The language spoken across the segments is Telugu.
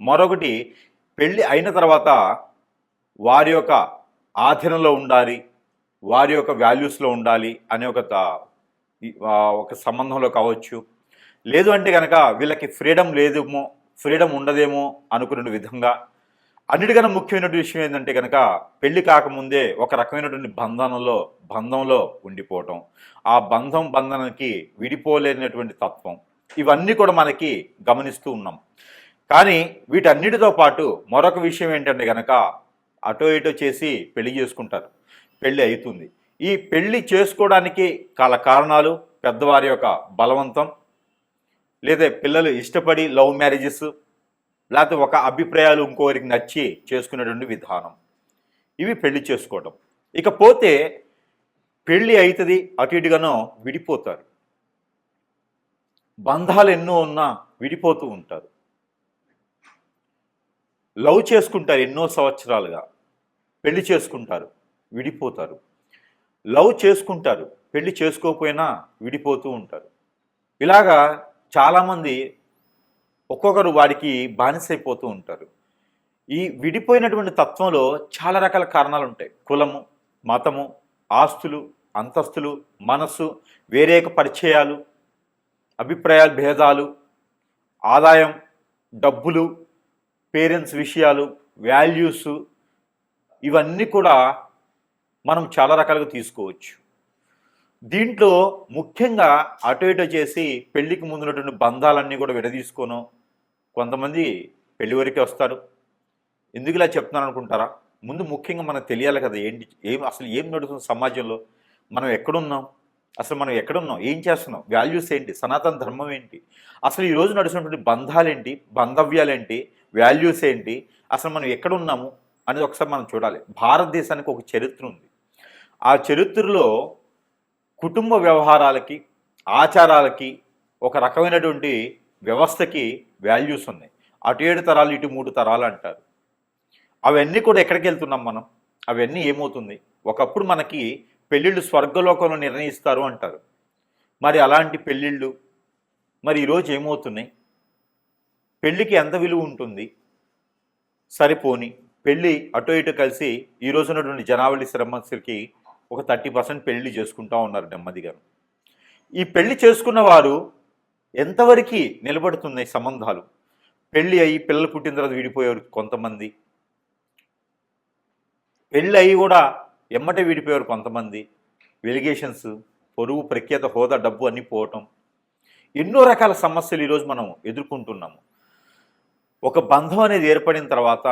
మరొకటి పెళ్ళి అయిన తర్వాత వారి యొక్క ఆధీనంలో ఉండాలి వారి యొక్క వాల్యూస్లో ఉండాలి అనే ఒక ఒక సంబంధంలో కావచ్చు. లేదు అంటే కనుక వీళ్ళకి ఫ్రీడమ్ లేదేమో ఫ్రీడమ్ ఉండదేమో అనుకునే విధంగా. అన్నిటికన్నా ముఖ్యమైనటువంటి విషయం ఏంటంటే కనుక పెళ్ళి కాకముందే ఒక రకమైనటువంటి బంధనలో బంధంలో ఉండిపోవటం. ఆ బంధం బంధనకి విడిపోలేనటువంటి తత్వం. ఇవన్నీ కూడా మనకి గమనిస్తూ ఉన్నాం. కానీ వీటన్నిటితో పాటు మరొక విషయం ఏంటంటే కనుక అటో ఇటో చేసి పెళ్ళి చేసుకుంటారు. పెళ్ళి అవుతుంది. ఈ పెళ్ళి చేసుకోవడానికి గల కారణాలు పెద్దవారి యొక్క బలవంతం లేదా పిల్లలు ఇష్టపడి లవ్ మ్యారేజెస్ లేకపోతే ఒక అభిప్రాయాలు ఇంకోరికి నచ్చి చేసుకునేటువంటి విధానం. ఇవి పెళ్ళి చేసుకోవడం. ఇకపోతే పెళ్ళి అవుతుంది అటు ఇటుగానో విడిపోతారు. బంధాలు ఎన్నో ఉన్నా విడిపోతూ ఉంటారు. లవ్ చేసుకుంటారు ఎన్నో సంవత్సరాలుగా. పెళ్ళి చేసుకుంటారు విడిపోతారు. లవ్ చేసుకుంటారు పెళ్ళి చేసుకోకపోయినా విడిపోతూ ఉంటారు. ఇలాగా చాలామంది ఒక్కొక్కరు వాడికి బానిసైపోతూ ఉంటారు. ఈ విడిపోయినటువంటి తత్వంలో చాలా రకాల కారణాలు ఉంటాయి కులము మతము ఆస్తులు అంతస్తులు మనస్సు వేరేక పరిచయాలు అభిప్రాయాల భేదాలు ఆదాయం డబ్బులు పేరెంట్స్ విషయాలు వాల్యూస్ ఇవన్నీ కూడా మనం చాలా రకాలుగా తీసుకోవచ్చు. దీంట్లో ముఖ్యంగా అటు ఇటు చేసి పెళ్ళికి ముందున్నటువంటి బంధాలన్నీ కూడా విడదీసుకోను. కొంతమంది పెళ్ళి వరకే వస్తారు. ఎందుకు ఇలా చెప్తున్నాను అనుకుంటారా? ముందు ముఖ్యంగా మనకు తెలియాలి కదా ఏంటి ఏం అసలు ఏం నడుస్తుంది సమాజంలో? మనం ఎక్కడున్నాం? అసలు మనం ఎక్కడున్నాం? ఏం చేస్తున్నాం? వాల్యూస్ ఏంటి? సనాతన ధర్మం ఏంటి? అసలు ఈ రోజు నడుస్తున్నటువంటి బంధాలేంటి? బంధవ్యాలేంటి? వాల్యూస్ ఏంటి? అసలు మనం ఎక్కడున్నాము అనేది ఒకసారి మనం చూడాలి. భారతదేశానికి ఒక చరిత్ర ఉంది. ఆ చరిత్రలో కుటుంబ వ్యవహారాలకి ఆచారాలకి ఒక రకమైనటువంటి వ్యవస్థకి వాల్యూస్ ఉన్నాయి. అటు ఏడు తరాలు ఇటు మూడు తరాలు అంటారు. అవన్నీ కూడా ఎక్కడికి వెళ్తున్నాం మనం? అవన్నీ ఏమవుతుంది? ఒకప్పుడు మనకి పెళ్ళిళ్ళు స్వర్గలోకంలో నిర్ణయిస్తారు అంటారు. మరి అలాంటి పెళ్ళిళ్ళు మరి ఈరోజు ఏమవుతున్నాయి? పెళ్ళికి ఎంత విలువ ఉంటుంది? సరిపోని. పెళ్ళి అటు ఇటు కలిసి ఈ రోజున్నటువంటి జనావళి శ్రమస్సుకి ఒక థర్టీ పర్సెంట్ పెళ్ళి చేసుకుంటా ఉన్నారు నెమ్మదిగా ఈ పెళ్ళి చేసుకున్న వారు ఎంతవరకు నిలబడుతున్నాయి సంబంధాలు? పెళ్ళి అయ్యి పిల్లలు పుట్టిన తర్వాత విడిపోయారు కొంతమంది. పెళ్ళి అయ్యి కూడా ఎమ్మటే విడిపోయారు కొంతమంది. వెలిగేషన్స్ పొరుగు ప్రఖ్యాత హోదా డబ్బు అన్నీ పోవటం. ఎన్నో రకాల సమస్యలు ఈరోజు మనం ఎదుర్కొంటున్నాము. ఒక బంధం అనేది ఏర్పడిన తర్వాత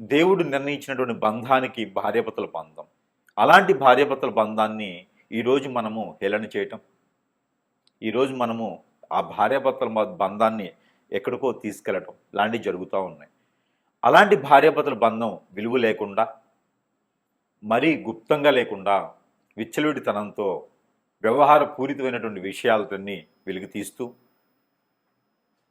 దేవుడు నిర్ణయించినటువంటి బంధానికి భార్యాభర్తల బంధం. అలాంటి భార్యాభర్తల బంధాన్ని ఈరోజు మనము హేళన చేయటం. ఈరోజు మనము ఆ భార్యాభర్తల బంధాన్ని ఎక్కడికో తీసుకెళ్ళటం లాంటివి జరుగుతూ ఉన్నాయి. అలాంటి భార్యాభర్తల బంధం విలువ లేకుండా మరీ గుప్తంగా లేకుండా విచ్చలవిడితనంతో వ్యవహార పూరితమైనటువంటి విషయాలతోని వెలుగు తీస్తూ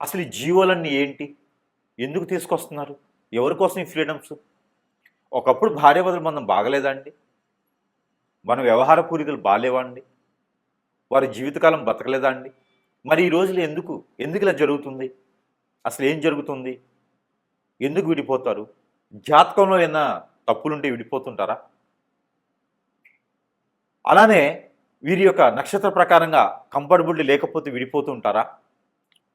అసలు ఈ జీవోలన్నీ ఏంటి? ఎందుకు తీసుకొస్తున్నారు? ఎవరి కోసం ఈ ఫ్రీడమ్స్? ఒకప్పుడు భార్యాభర్తల మనం బాగలేదండి మన వ్యవహార పూరితలు బాగాలేవండి వారి జీవితకాలం బతకలేదా అండి? మరి ఈ రోజులు ఎందుకు? ఎందుకు ఇలా జరుగుతుంది? అసలు ఏం జరుగుతుంది? ఎందుకు విడిపోతారు? జాతకంలో ఏమైనా తప్పులుంటే విడిపోతుంటారా? అలానే వీరి యొక్క నక్షత్ర ప్రకారంగా కంఫర్టబుల్ లేకపోతే విడిపోతుంటారా?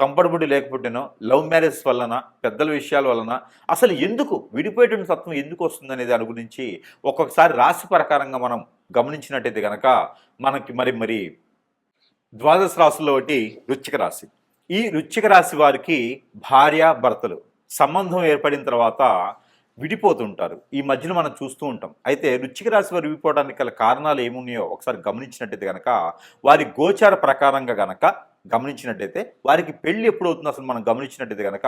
కంఫర్టబుల్ లేకపోతేనో లవ్ మ్యారేజ్ వలన పెద్దల విషయాల వలన అసలు ఎందుకు విడిపోయేటువంటి తత్వం ఎందుకు వస్తుంది అనేది దాని గురించి ఒక్కొక్కసారి రాశి ప్రకారంగా మనం గమనించినట్టయితే కనుక మనకి మరి మరి ద్వాదశ రాశుల్లో ఒకటి రుచిక రాశి. ఈ రుచిక రాశి వారికి భార్య భర్తలు సంబంధం ఏర్పడిన తర్వాత విడిపోతుంటారు. ఈ మధ్యన మనం చూస్తూ ఉంటాం. అయితే రుచిక రాశి వారు విడిపోవడానికి గల కారణాలు ఏమున్నాయో ఒకసారి గమనించినట్టయితే కనుక వారి గోచార ప్రకారంగా గనక గమనించినట్టయితే వారికి పెళ్ళి ఎప్పుడు అవుతుందో అసలు మనం గమనించినట్టయితే కనుక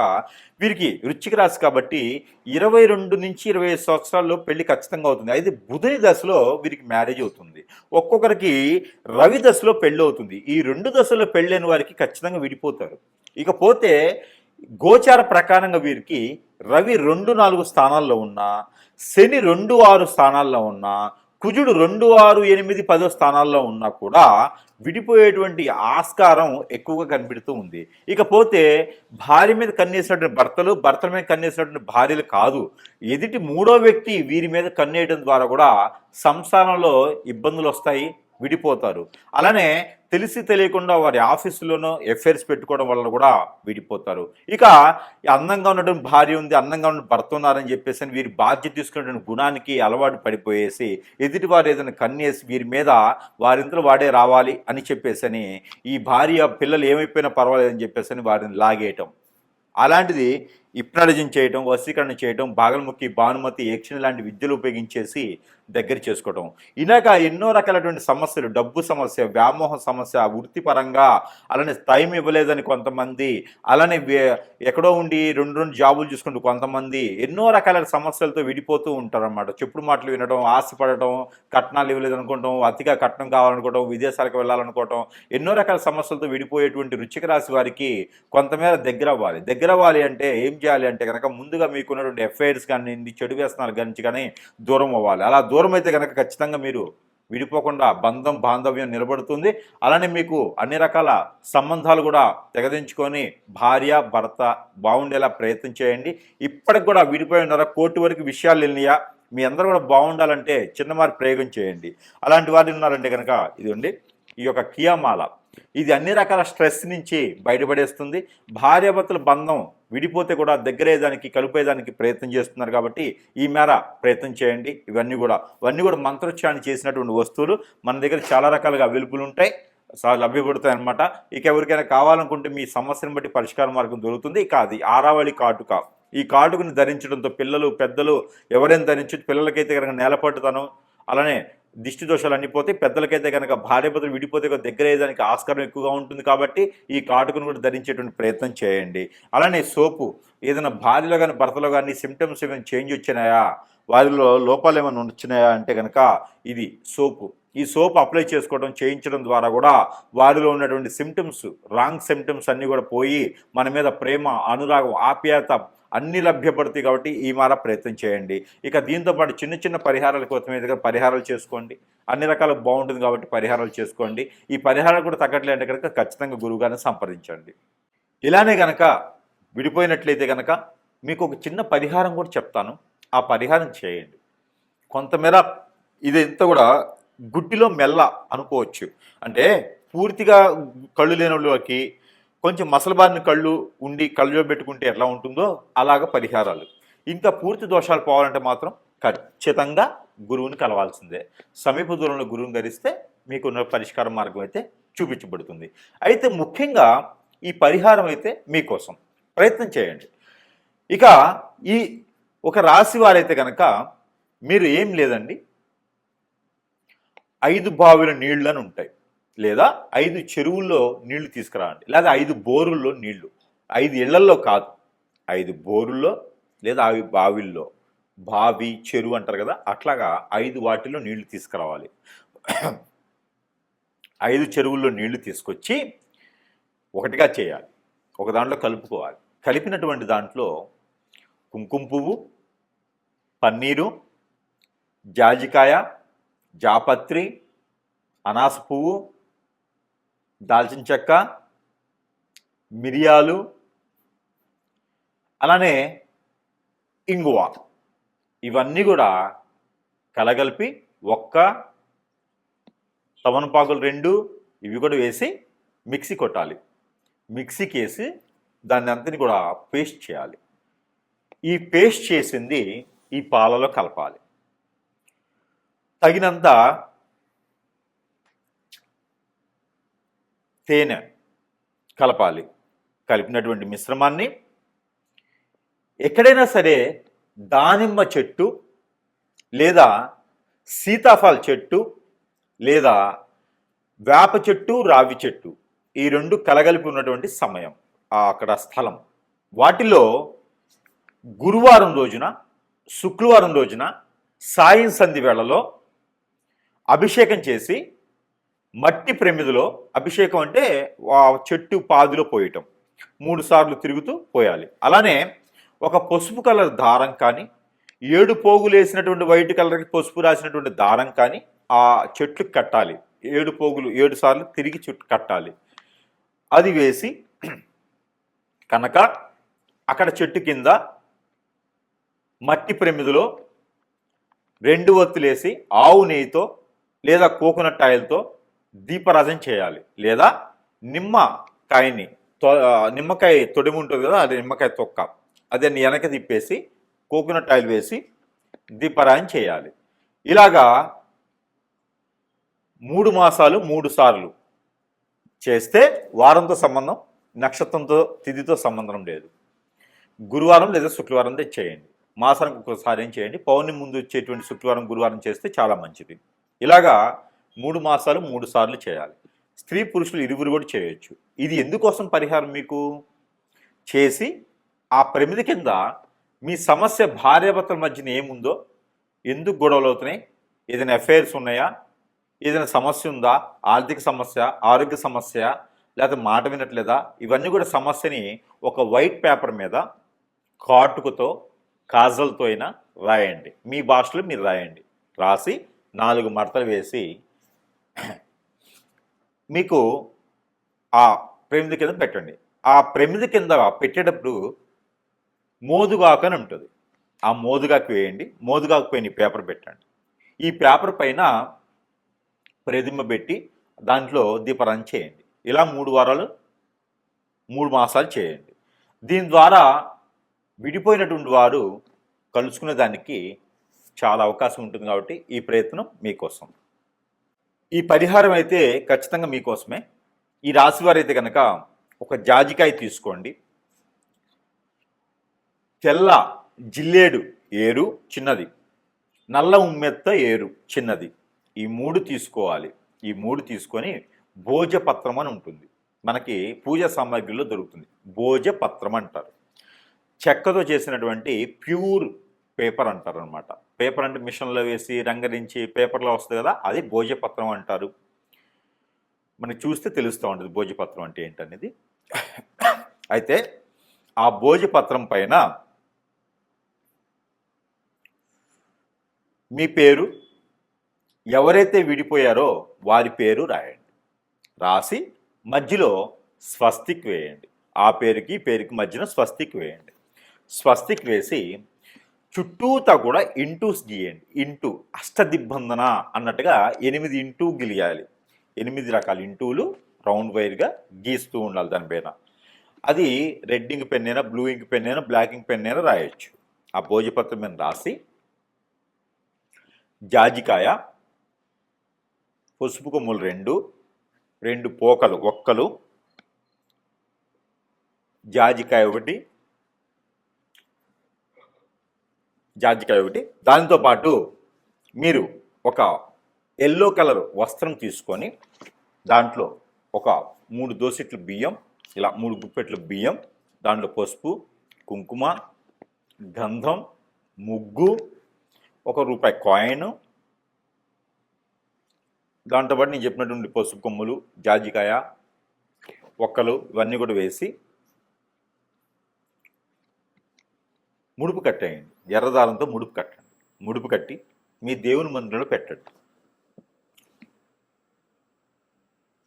వీరికి వృచ్చిక రాశి కాబట్టి ఇరవై రెండు నుంచి ఇరవై ఐదు సంవత్సరాల్లో పెళ్ళి ఖచ్చితంగా అవుతుంది. అయితే బుధని దశలో వీరికి మ్యారేజ్ అవుతుంది. ఒక్కొక్కరికి రవి దశలో పెళ్ళి అవుతుంది. ఈ రెండు దశలో పెళ్ళైన వారికి ఖచ్చితంగా విడిపోతారు. ఇకపోతే గోచార ప్రకారంగా వీరికి రవి రెండు నాలుగు స్థానాల్లో ఉన్నా శని రెండు ఆరు స్థానాల్లో ఉన్నా కుజుడు రెండు ఆరు ఎనిమిది పదో స్థానాల్లో ఉన్నా కూడా విడిపోయేటువంటి ఆస్కారం ఎక్కువగా కనిపెడుతూ ఉంది. ఇకపోతే భార్య మీద కన్నేసినటువంటి భర్తలు భర్తల మీద కన్నేసినటువంటి భార్యలు కాదు. ఎదుటి మూడో వ్యక్తి వీరి మీద కన్నేయడం ద్వారా కూడా సంసారంలో ఇబ్బందులు వస్తాయి విడిపోతారు. అలానే తెలిసి తెలియకుండా వారి ఆఫీసులోనూ ఎఫైర్స్ పెట్టుకోవడం వల్ల కూడా విడిపోతారు. ఇక అందంగా ఉండడం భార్య ఉంది అందంగా ఉన్న భర్త ఉన్నారని చెప్పేసి అని వీరి బాధ్యత తీసుకున్నటువంటి గుణానికి అలవాటు పడిపోయేసి ఎదుటి వారు ఏదైనా కన్నేసి వీరి మీద వారింతలో వాడే రావాలి అని చెప్పేసి అని ఈ భార్య పిల్లలు ఏమైపోయినా పర్వాలేదని చెప్పేసి అని వారిని లాగేయటం. అలాంటిది ఇప్నడజం చేయటం వశీకరణ చేయటం బాగల్ముఖి భానుమతి యక్షిణి లాంటి విద్యలు ఉపయోగించేసి దగ్గర చేసుకోవటం. ఇలాగ ఎన్నో రకాలైనటువంటి సమస్యలు డబ్బు సమస్య వ్యామోహ సమస్య వృత్తిపరంగా అలానే టైం ఇవ్వలేదని కొంతమంది అలానే ఎక్కడో ఉండి రెండు రెండు జాబులు చూసుకుంటూ కొంతమంది ఎన్నో రకాల సమస్యలతో విడిపోతూ ఉంటారన్నమాట. చెప్పుడు మాటలు వినడం ఆశపడటం కట్నాలు ఇవ్వలేదు అనుకోవటం అతిగా కట్నం కావాలనుకోవటం విదేశాలకు వెళ్ళాలనుకోవటం ఎన్నో రకాల సమస్యలతో విడిపోయేటువంటి రుచిక రాశి వారికి కొంతమేర దగ్గర అవ్వాలి దగ్గర అవ్వాలి అంటే ఏం చేయాలి అంటే కనుక ముందుగా మీకున్నటువంటి ఎఫ్ఐఆర్స్ కానీ చెడు వ్యసనాలు గురించి కానీ దూరం అవ్వాలి. అలా దూరం అయితే కనుక ఖచ్చితంగా మీరు విడిపోకుండా బంధం బాంధవ్యం నిలబడుతుంది. అలానే మీకు అన్ని రకాల సంబంధాలు కూడా తెగదించుకొని భార్య భర్త బాగుండేలా ప్రయత్నం చేయండి. ఇప్పటికి కూడా విడిపోయి ఉన్నారా? కోర్టు వరకు విషయాలు వెళ్ళినాయా? మీ అందరూ కూడా బాగుండాలంటే చిన్నమారి ప్రయోగం చేయండి. అలాంటి వారు ఉన్నారంటే కనుక ఇది ఈ యొక్క కియామాల. ఇది అన్ని రకాల స్ట్రెస్ నుంచి బయటపడేస్తుంది. భార్యాభర్తల బంధం విడిపోతే కూడా దగ్గరేదానికి కలిపేదానికి ప్రయత్నం చేస్తున్నారు కాబట్టి ఈ మేర ప్రయత్నం చేయండి. ఇవన్నీ కూడా ఇవన్నీ కూడా మంత్రోచ్చారణ చేసినటువంటి వస్తువులు మన దగ్గర చాలా రకాలుగా అవైలబుల్ ఉంటాయి. సా- లభ్యపడతాయి అనమాట ఇక ఎవరికైనా కావాలనుకుంటే మీ సమస్యను బట్టి పరిష్కార మార్గం దొరుకుతుంది. ఇక అది ఆరావళి కాటుక. ఈ కాటుకుని ధరించడంతో పిల్లలు పెద్దలు ఎవరైనా ధరించు పిల్లలకైతే కనుక నేలపట్టుతనం అలానే దిష్టి దోషాలు అన్నీ పోతే పెద్దలకైతే కనుక భార్య విడిపోతే దగ్గర అయ్యేదానికి ఆస్కారం ఎక్కువగా ఉంటుంది కాబట్టి ఈ కాటుకును కూడా ధరించేటువంటి ప్రయత్నం చేయండి. అలానే సోపు ఏదైనా భార్యలో కానీ భర్తలో కానీ సిమ్టమ్స్ ఏమైనా చేంజ్ వచ్చినాయా? వారిలో లోపాలు ఏమైనా వచ్చినాయా అంటే కనుక ఇది సోపు. ఈ సోప్ అప్లై చేసుకోవడం చేయించడం ద్వారా కూడా వారిలో ఉన్నటువంటి సిమ్టమ్స్ రాంగ్ సిమ్టమ్స్ అన్నీ కూడా పోయి మన మీద ప్రేమ అనురాగం ఆప్యాయత అన్ని లభ్యపడతాయి కాబట్టి ఈ మార ప్రయత్నం చేయండి. ఇక దీంతో పాటు చిన్న చిన్న పరిహారాల కోసం దగ్గర పరిహారాలు చేసుకోండి. అన్ని రకాల బాగుంటుంది కాబట్టి పరిహారాలు చేసుకోండి. ఈ పరిహారాలు కూడా తగ్గట్లే కనుక ఖచ్చితంగా గురువుగారిని సంప్రదించండి. ఇలానే కనుక విడిపోయినట్లయితే కనుక మీకు ఒక చిన్న పరిహారం కూడా చెప్తాను. ఆ పరిహారం చేయండి. కొంతమేర ఇదంతా కూడా గుడ్డిలో మెల్ల అనుకోవచ్చు. అంటే పూర్తిగా కళ్ళు లేని వాళ్ళకి కొంచెం మసలబారిన కళ్ళు ఉండి కళ్ళు పెట్టుకుంటే ఎలా ఉంటుందో అలాగ పరిహారాలు. ఇంకా పూర్తి దోషాలు పోవాలంటే మాత్రం ఖచ్చితంగా గురువుని కలవాల్సిందే. సమీప దూరంలో గురువుని ధరిస్తే మీకున్న పరిష్కార మార్గం అయితే చూపించబడుతుంది. అయితే ముఖ్యంగా ఈ పరిహారం అయితే మీకోసం. ప్రయత్నం చేయండి. ఇక ఈ ఒక రాశి వారైతే కనుక మీరు ఏం లేదండి. ఐదు బావిల నీళ్ళని ఉంటాయి. లేదా ఐదు చెరువుల్లో నీళ్ళు తీసుకురావండి లేదా ఐదు బోరుల్లో నీళ్ళు. ఐదు ఇళ్ళల్లో కాదు. ఐదు బోరుల్లో లేదా అవి బావిల్లో. బావి చెరువు అంటారు కదా అట్లాగా ఐదు వాటిలో నీళ్ళు తీసుకురావాలి. ఐదు చెరువుల్లో నీళ్ళు తీసుకొచ్చి ఒకటిగా చేయాలి. ఒక దాంట్లో కలుపుకోవాలి. కలిపినటువంటి దాంట్లో కుంకుమ పువ్వు పన్నీరు జాజికాయ జాపత్రి అనాస పువ్వు దాల్చిన చెక్క మిరియాలు అలానే ఇంగువ. ఇవన్నీ కూడా కలగలిపి ఒక్క తమనపాకులు రెండు ఇవి కూడా వేసి మిక్సీ కొట్టాలి. మిక్సీకి వేసి దాన్ని అంతని కూడా పేస్ట్ చేయాలి. ఈ పేస్ట్ చేసింది ఈ పాలలో కలపాలి. తగినంత తేనె కలపాలి. కలిపినటువంటి మిశ్రమాన్ని ఎక్కడైనా సరే దానిమ్మ చెట్టు లేదా సీతాఫల చెట్టు లేదా వేప చెట్టు రావి చెట్టు ఈ రెండు కలగలిపి ఉన్నటువంటి సమయం అక్కడ స్థలం. వాటిలో గురువారం రోజున శుక్రవారం రోజున సాయం సంధి వేళలో అభిషేకం చేసి మట్టి ప్రమిదిలో అభిషేకం అంటే ఆ చెట్టు పాదిలో పోయటం. మూడు సార్లు తిరుగుతూ పోయాలి. అలానే ఒక పసుపు కలర్ దారం కానీ ఏడు పోగులు వేసినటువంటి వైట్ కలర్కి పసుపు రాసినటువంటి దారం కానీ ఆ చెట్లుకి కట్టాలి. ఏడు పోగులు ఏడు సార్లు తిరిగి చుట్టు కట్టాలి. అది వేసి కనుక అక్కడ చెట్టు కింద మట్టి ప్రమిదిలో రెండు ఒత్తులేసి ఆవు నెయ్యితో లేదా కోకోనట్ ఆయిల్తో దీపరాజం చేయాలి. లేదా నిమ్మకాయని తొ నిమ్మకాయ తొడిమి ఉంటుంది కదా అది నిమ్మకాయ తొక్క. అదే వెనక తిప్పేసి కోకోనట్ ఆయిల్ వేసి దీపరాజం చేయాలి. ఇలాగా మూడు మాసాలు మూడు సార్లు చేస్తే వారంతో సంబంధం నక్షత్రంతో తిథితో సంబంధం లేదు. గురువారం లేదా శుక్రవారం చేయండి. మాసానికి ఒకసారి ఏం చేయండి? పౌర్ణమి ముందు వచ్చేటువంటి శుక్రవారం గురువారం చేస్తే చాలా మంచిది. ఇలాగా మూడు మాసాలు మూడు సార్లు చేయాలి. స్త్రీ పురుషులు ఇరువురు కూడా చేయొచ్చు. ఇది ఎందుకోసం పరిహారం మీకు? చేసి ఆ ప్రమిది కింద మీ సమస్య భార్యాభర్తల మధ్యన ఏముందో ఎందుకు గొడవలు అవుతున్నాయి ఏదైనా అఫైర్స్ ఉన్నాయా ఏదైనా సమస్య ఉందా ఆర్థిక సమస్య ఆరోగ్య సమస్య లేకపోతే మాట వినట్లేదా ఇవన్నీ కూడా సమస్యని ఒక వైట్ పేపర్ మీద కాటుకుతో కాజల్తో అయినా రాయండి. మీ భాషలో మీరు రాయండి. రాసి నాలుగు మడతలు వేసి మీకు ఆ ప్రమిది కింద పెట్టండి. ఆ ప్రమిది కింద పెట్టేటప్పుడు మోదుగాకు అని ఉంటుంది. ఆ మోదుగాకు వేయండి. మోదుగాకు పైన పేపర్ పెట్టండి. ఈ పేపర్ పైన ప్రతిమ పెట్టి దాంట్లో దీపారాధన చేయండి. ఇలా మూడు వారాలు మూడు మాసాలు చేయండి. దీని ద్వారా విడిపోయినటువంటి వారు కలుసుకునే దానికి చాలా అవకాశం ఉంటుంది కాబట్టి ఈ ప్రయత్నం మీకోసం. ఈ పరిహారం అయితే ఖచ్చితంగా మీకోసమే. ఈ రాశి అయితే కనుక ఒక జాజికాయ తీసుకోండి. తెల్ల జిల్లేడు ఏరు చిన్నది. నల్ల ఉమ్మెత్త ఏరు చిన్నది. ఈ మూడు తీసుకోవాలి. ఈ మూడు తీసుకొని భోజపత్రం అని ఉంటుంది. మనకి పూజ సామాగ్రిలో దొరుకుతుంది. భోజపత్రం అంటారు. చెక్కతో చేసినటువంటి ప్యూర్ పేపర్ అంటారు అనమాట పేపర్ అంటే మిషన్లో వేసి రంగరించి పేపర్లో వస్తుంది కదా అది భోజపత్రం అంటారు. మనకి చూస్తే తెలుస్తూ ఉంటుంది భోజపత్రం అంటే ఏంటనేది. అయితే ఆ భోజపత్రం పైన మీ పేరు ఎవరైతే విడిపోయారో వారి పేరు రాయండి. రాసి మధ్యలో స్వస్తిక్ వేయండి. ఆ పేరుకి ఈ పేరుకి మధ్యన స్వస్తిక్ వేయండి. స్వస్తిక్ వేసి చుట్టూతా కూడా ఇంటూస్ గీయండి. ఇంటూ అష్టదిబ్బందన అన్నట్టుగా ఎనిమిది ఇంటూ గిలియాలి. ఎనిమిది రకాల ఇంటూలు రౌండ్ వైర్గా గీస్తూ ఉండాలి దానిపైన అది రెడ్ ఇంక్ పెన్ అయినా బ్లూ ఇంక్ పెన్ అయినా బ్లాక్ ఇంక్ పెన్ అయినా రాయొచ్చు. ఆ భోజపత్రం మీద రాసి జాజికాయ పసుపు కొమ్ములు రెండు రెండు పోకలు ఒక్కలు జాజికాయ ఒకటి జాజికాయ ఒకటి? దానితో పాటు మీరు ఒక ఎల్లో కలర్ వస్త్రం తీసుకొని దాంట్లో ఒక మూడు దోసెట్లు బియ్యం ఇలా మూడు గుప్పెట్లు బియ్యం దాంట్లో పసుపు కుంకుమ గంధం ముగ్గు ఒక రూపాయి కాయిన్. దాంతోపాటు నేను చెప్పినటువంటి పసుపు కొమ్ములు జాజికాయ ఒక్కలు ఇవన్నీ కూడా వేసి ముడుపు కట్టేయండి. ఎర్రదారంతో ముడుపు కట్టండి. ముడుపు కట్టి మీ దేవుని మందిరంలో పెట్టండి.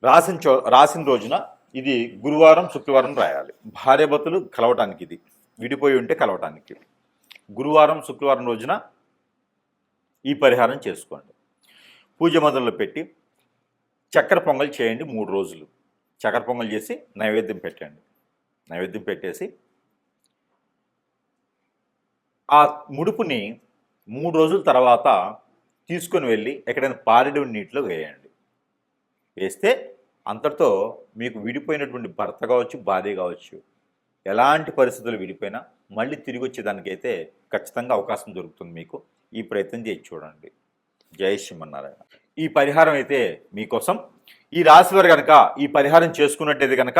రాసిన చో రాసిన రోజున ఇది గురువారం శుక్రవారం రాయాలి. భార్యభర్తలు కలవటానికి ఇది. విడిపోయి ఉంటే కలవటానికి. గురువారం శుక్రవారం రోజున ఈ పరిహారం చేసుకోండి. పూజ మందిరంలో పెట్టి చక్కెర పొంగల్ చేయండి మూడు రోజులు. చక్కెర పొంగల్ చేసి నైవేద్యం పెట్టండి. నైవేద్యం పెట్టేసి ఆ ముడుపుని మూడు రోజుల తర్వాత తీసుకొని వెళ్ళి ఎక్కడైనా పారెడు నీటిలో వేయండి. వేస్తే అంతటితో మీకు విడిపోయినటువంటి భర్త కావచ్చు భార్య కావచ్చు ఎలాంటి పరిస్థితులు విడిపోయినా మళ్ళీ తిరిగి వచ్చేదానికైతే ఖచ్చితంగా అవకాశం దొరుకుతుంది మీకు. ఈ ప్రయత్నం చేసి చూడండి. జై శ్రీమన్నారాయణ. ఈ పరిహారం అయితే మీకోసం. ఈ రాశివారు కనుక ఈ పరిహారం చేసుకున్నట్టయితే కనుక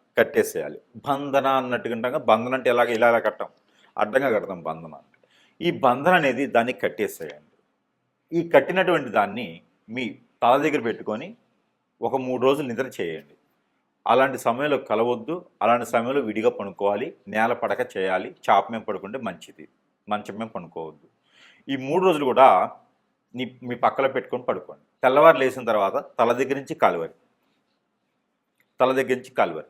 కట్టేసేయాలి. బంధన అన్నట్టుగా ఉంటాం కదా, బంధన అంటే ఎలాగ ఇలా ఇలా కట్టాం. అడ్డంగా కడతాం బంధన అంటే. ఈ బంధన అనేది దాన్ని కట్టేసేయండి. ఈ కట్టినటువంటి దాన్ని మీ తల దగ్గర పెట్టుకొని ఒక మూడు రోజులు నిద్ర చేయండి. అలాంటి సమయంలో కలవద్దు అలాంటి సమయంలో విడిగా పడుకోవాలి నేల పడక చేయాలి చాప మేము పడుకుంటే మంచిది మంచం మేము పడుకోవద్దు. ఈ మూడు రోజులు కూడా నీ మీ పక్కలో పెట్టుకొని పడుకోండి. తెల్లవారు లేచిన తర్వాత తల దగ్గర నుంచి కాలువరి తల దగ్గర నుంచి కాలువరి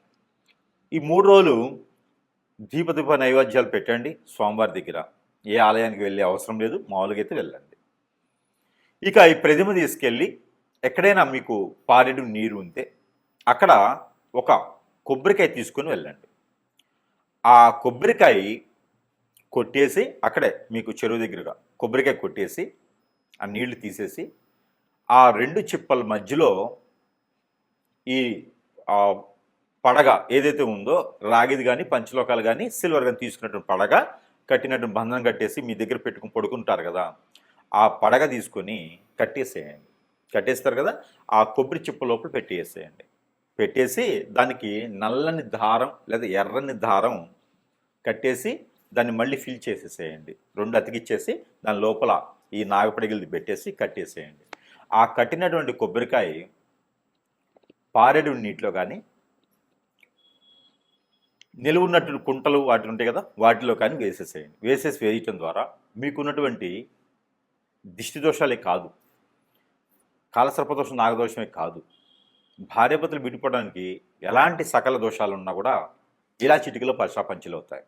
ఈ మూడు రోజులు దీపదీప నైవేద్యాలు పెట్టండి స్వామివారి దగ్గర. ఏ ఆలయానికి వెళ్ళే అవసరం లేదు మామూలుగా అయితే వెళ్ళండి. ఇక ఈ ప్రతిమ తీసుకెళ్ళి ఎక్కడైనా మీకు పారెడు నీరు ఉంటే అక్కడ ఒక కొబ్బరికాయ తీసుకొని వెళ్ళండి. ఆ కొబ్బరికాయ కొట్టేసి అక్కడే మీకు చెరువు దగ్గరగా కొబ్బరికాయ కొట్టేసి ఆ నీళ్ళు తీసేసి ఆ రెండు చిప్పల మధ్యలో ఈ పడగ ఏదైతే ఉందో రాగిది కానీ పంచలోకాలు కానీ సిల్వర్ కానీ తీసుకున్నటువంటి పడగ కట్టినటువంటి బంధనం కట్టేసి మీ దగ్గర పెట్టుకుని పడుకుంటారు కదా ఆ పడగ తీసుకొని కట్టేసేయండి. కట్టేస్తారు కదా ఆ కొబ్బరి చిప్ప లోపల పెట్టేసేయండి. పెట్టేసి దానికి నల్లని దారం లేదా ఎర్రని దారం కట్టేసి దాన్ని మళ్ళీ ఫిల్ చేసేసేయండి. రెండు అతికిచ్చేసి దాని లోపల ఈ నాగపడిగిల్ది పెట్టేసి కట్టేసేయండి. ఆ కట్టినటువంటి కొబ్బరికాయ పారేడు నీటిలో కానీ నిలువున్నట్టు కుంటలు వాటి ఉంటాయి కదా వాటిలో కానీ వేసేసేయండి. వేసేసి వేయటం ద్వారా మీకున్నటువంటి దిష్టి దోషాలే కాదు కాలసర్పదోషం నాగదోషమే కాదు భార్యపతులు విడిపోవడానికి ఎలాంటి సకల దోషాలు ఉన్నా కూడా ఇలా చిటికలో పరశాపంచలు అవుతాయి.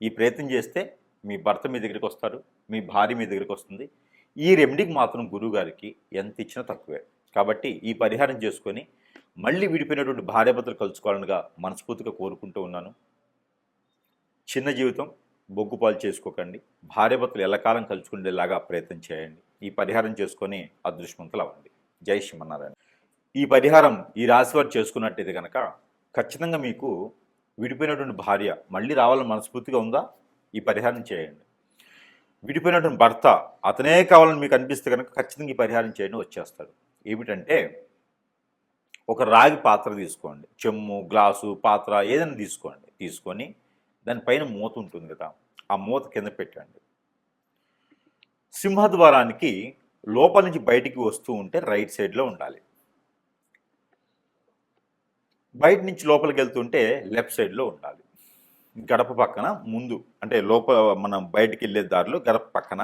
ఈ ప్రయత్నం చేస్తే మీ భర్త మీ దగ్గరికి వస్తారు మీ భార్య మీ దగ్గరికి వస్తుంది. ఈ రెమెడీకి మాత్రం గురువు గారికి ఎంత ఇచ్చినా తక్కువే. కాబట్టి ఈ పరిహారం చేసుకొని మళ్ళీ విడిపోయినటువంటి భార్యాభర్తలు కలుసుకోవాలనిగా మనస్ఫూర్తిగా కోరుకుంటూ ఉన్నాను. చిన్న జీవితం బొగ్గుపాలు చేసుకోకండి. భార్యాభర్తలు ఎల్లకాలం కలుసుకునేలాగా ప్రయత్నం చేయండి. ఈ పరిహారం చేసుకొని అదృష్టవంతులు అవ్వండి. జై శ్రీమన్నారాయణ. ఈ పరిహారం ఈ రాశి వారు చేసుకున్నట్టయితే కనుక ఖచ్చితంగా మీకు విడిపోయినటువంటి భార్య మళ్ళీ రావాలని మనస్ఫూర్తిగా ఉందా? ఈ పరిహారం చేయండి. విడిపోయినటువంటి భర్త అతనే కావాలని మీకు అనిపిస్తే కనుక ఖచ్చితంగా ఈ పరిహారం చేయండి వచ్చేస్తాడు. ఏమిటంటే ఒక రాగి పాత్ర తీసుకోండి. చెమ్ము గ్లాసు పాత్ర ఏదైనా తీసుకోండి. తీసుకొని దానిపైన మూత ఉంటుంది కదా ఆ మూత కింద పెట్టండి. సింహద్వారానికి లోపల నుంచి బయటికి వస్తూ ఉంటే రైట్ సైడ్లో ఉండాలి. బయట నుంచి లోపలికి వెళ్తుంటే లెఫ్ట్ సైడ్లో ఉండాలి. గడప పక్కన ముందు అంటే లోపల మనం బయటికి వెళ్ళే దారిలో గడప పక్కన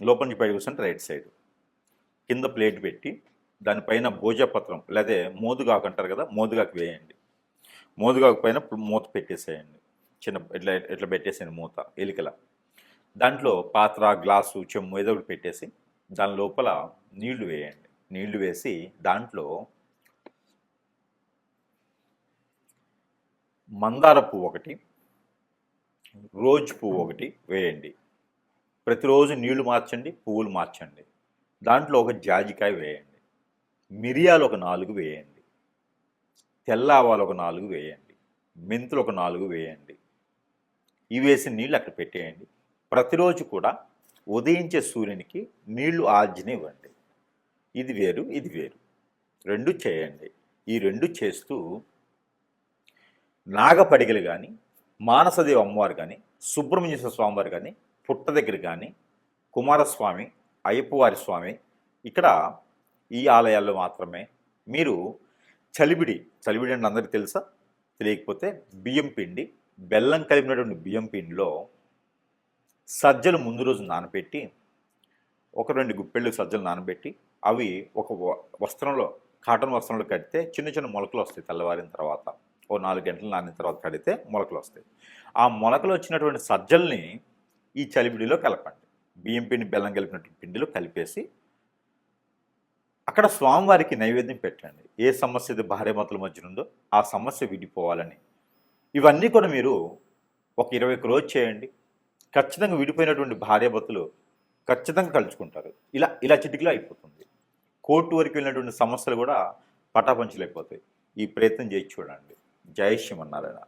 లోపల నుంచి బయటకు వస్తుంటే రైట్ సైడ్. కింద ప్లేట్ పెట్టి దానిపైన భోజపత్రం లేదా మోదుగాకు అంటారు కదా మోదుగాకు వేయండి. మోదుగాకు పైన మూత పెట్టేసేయండి. చిన్న ఇట్లా ఇట్లా పెట్టేసేయండి మూత ఎలికల. దాంట్లో పాత్ర గ్లాసు చెమ్ము ఏదో ఒకటి పెట్టేసి దాని లోపల నీళ్ళు వేయండి. నీళ్ళు వేసి దాంట్లో మందార పువ్వు ఒకటి రోజ్ పువ్వు ఒకటి వేయండి. ప్రతిరోజు నీళ్ళు మార్చండి పువ్వులు మార్చండి. దాంట్లో ఒక జాజికాయ వేయండి. మిరియాలు ఒక నాలుగు వేయండి. తెల్ల ఆవాలు ఒక నాలుగు వేయండి. మెంతులు ఒక నాలుగు వేయండి. ఇవి వేసిన నీళ్ళు అక్కడ పెట్టేయండి. ప్రతిరోజు కూడా ఉదయించే సూర్యునికి నీళ్ళు ఆజ్ఞనివ్వండి ఇది వేరు ఇది వేరు. రెండు చేయండి. ఈ రెండు చేస్తూ నాగపడిగలు కానీ మానసదేవి అమ్మవారు కానీ సుబ్రహ్మణ్యేశ్వర స్వామివారు కానీ పుట్ట దగ్గర కానీ కుమారస్వామి అయ్యప్పవారి స్వామి ఇక్కడ ఈ ఆలయాల్లో మాత్రమే. మీరు చలిబిడి చలిబిడి అంటే అందరికీ తెలుసా? తెలియకపోతే బియ్యం పిండి బెల్లం కలిపినటువంటి బియ్యం పిండిలో సజ్జలు ముందు రోజు నానబెట్టి ఒక రెండు గుప్పెళ్ళు సజ్జలు నానబెట్టి అవి ఒక వ- వస్త్రంలో కాటన్ వస్త్రంలో కడితే చిన్న చిన్న మొలకలు వస్తాయి తెల్లవారిన తర్వాత. ఓ నాలుగు గంటలు నానిన తర్వాత కడితే మొలకలు వస్తాయి. ఆ మొలకలు వచ్చినటువంటి సజ్జల్ని ఈ చలిబిడిలో కలపండి. బియ్యం పిండి బెల్లం కలిపినటువంటి పిండిలో కలిపేసి అక్కడ స్వామివారికి నైవేద్యం పెట్టండి. ఏ సమస్య ఇది భార్యాభర్తల మధ్య ఉందో ఆ సమస్య విడిపోవాలని. ఇవన్నీ కూడా మీరు ఒక ఇరవై క్రోజ్ రోజు చేయండి. ఖచ్చితంగా విడిపోయినటువంటి భార్యాభర్తలు ఖచ్చితంగా కలుసుకుంటారు ఇలా ఇలా చిటికలో అయిపోతుంది. కోర్టు వరకు వెళ్ళినటువంటి సమస్యలు కూడా పటాపంచలు అయిపోతాయి ఈ ప్రయత్నం చేసి చూడండి. జయశ్యం అన్నారాయణ